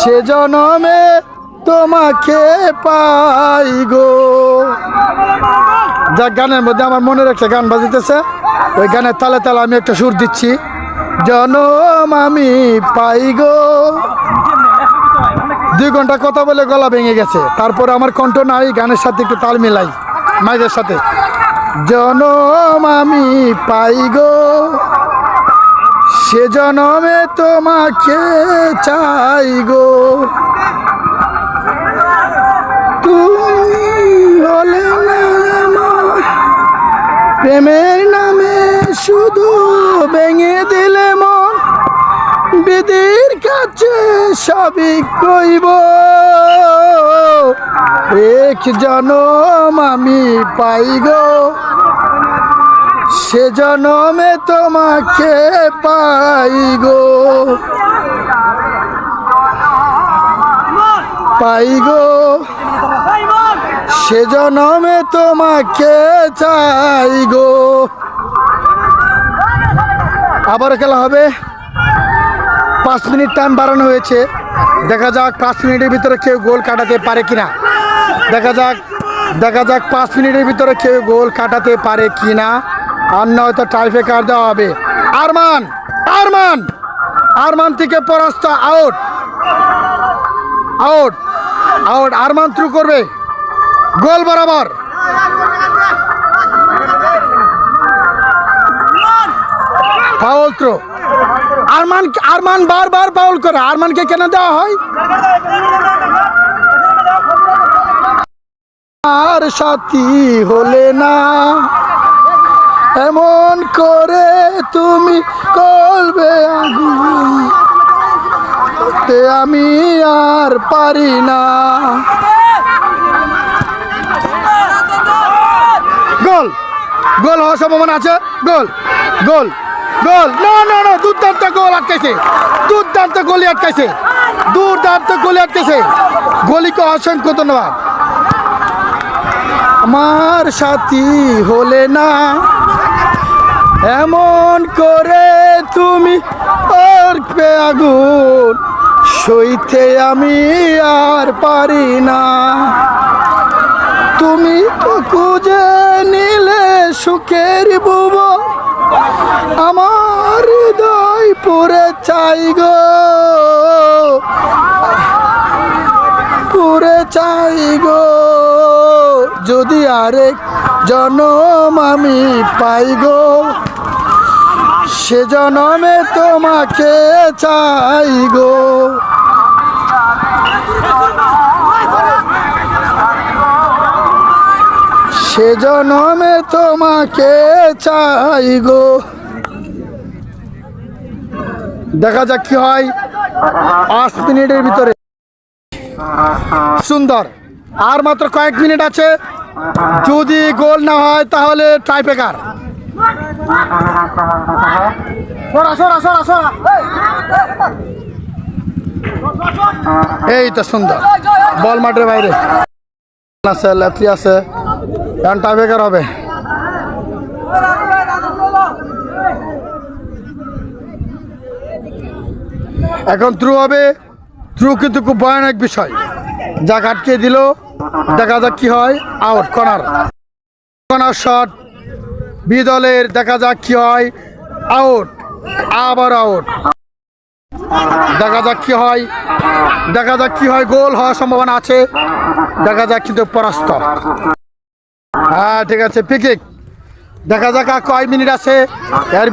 সে জনমে তোমাকে পাই গো। যা গানের মধ্যে আমার মনের একটা গান বাজিতেছে। ওই গানের তালে তালে আমি একটা সুর দিচ্ছি। জনম আমি পাই গো। দুই ঘণ্টা কথা বলে গলা ভেঙে গেছে। তারপরে আমার কণ্ঠ নাই, গানের সাথে একটু তাল মিলাই মাইদের সাথে। জনম আমি পাই গো। সে জনমে তোমাকে চাই গো। তুমি হলে প্রেমের নামে শুধু ভেঙে দিলে মন। বিধির কাছে সবই কইব। এক জনম আমি পাই গো। সে জনমে তোমাকে পাই গো। পাই গো। সে জনমে তোমাকে চাই গো। আবার খেলা হবে। পাঁচ মিনিট টাইম বাড়ানো হয়েছে। দেখা যাক পাঁচ মিনিটের ভিতরে কেউ গোল কাটাতে পারে কিনা। দেখা যাক দেখা যাক পাঁচ মিনিটের ভিতরে কেউ গোল কাটাতে পারে কিনা। আর নয়তো টাইফেকার দেওয়া হবে। আরমান আরমান আরমান থেকে পরাস্ত out out out Arman through করবে। গোল বরাবর। ফাউল থ্রো আরমান আরমান বারবার ফাউল করে। আরমানকে কেন দেওয়া হয়? আর সাথী হলে না। এমন করে তুমি করবে তে আমি আর পারি না। গোল গোল হওয়ার সম্ভাবনা আছে? গোল গোল গোল। না না না, দুর্দান্ত গোল আটকাইছে দুর্দান্ত গোলি আটকাইছে দুর্দান্ত গোলি আটকেছে। গোলিকে অসংখ্য ধন্যবাদ। আমার সাথী হলে না এমন করে তুমি অর্পে আগুন, সইতে আমি আর পারি না। তুমি তো খুঁজে নিলে সুখের বুব, আমার হৃদয় পুরে চাই গো। পুরে চাই গো, যদি আরেক জনম আমি পাই গো। সে জনমে তোমাকে চাই গো। সে জনমে তোমাকে চাই গো। দেখা যাক কি হয় পাঁচ মিনিটের ভিতরে। সুন্দর। আর মাত্র কয়েক মিনিট আছে। যদি গোল না হয় তাহলে টাইপেকার সরা এই তো সুন্দর। বল মাঠের বাইরে। আছে লেফটি আছে। এখন টাইপেকার হবে। এখন থ্রু হবে। থ্রু কিন্তু খুব ভয়ানক বিষয়। যাক, আটকে দিল। দেখা যাক কি হয়। Out corner corner shot B দলের দেখা যাক কি হয়। আউট আবার আউট দেখা যাক কি হয়। দেখা যাক কি হয়। গোল হওয়ার সম্ভাবনা আছে। দেখা যাক কিন্তু পরাস্ত। হ্যাঁ ঠিক আছে পিকিক দেখা যাক কয় মিনিট আছে। এর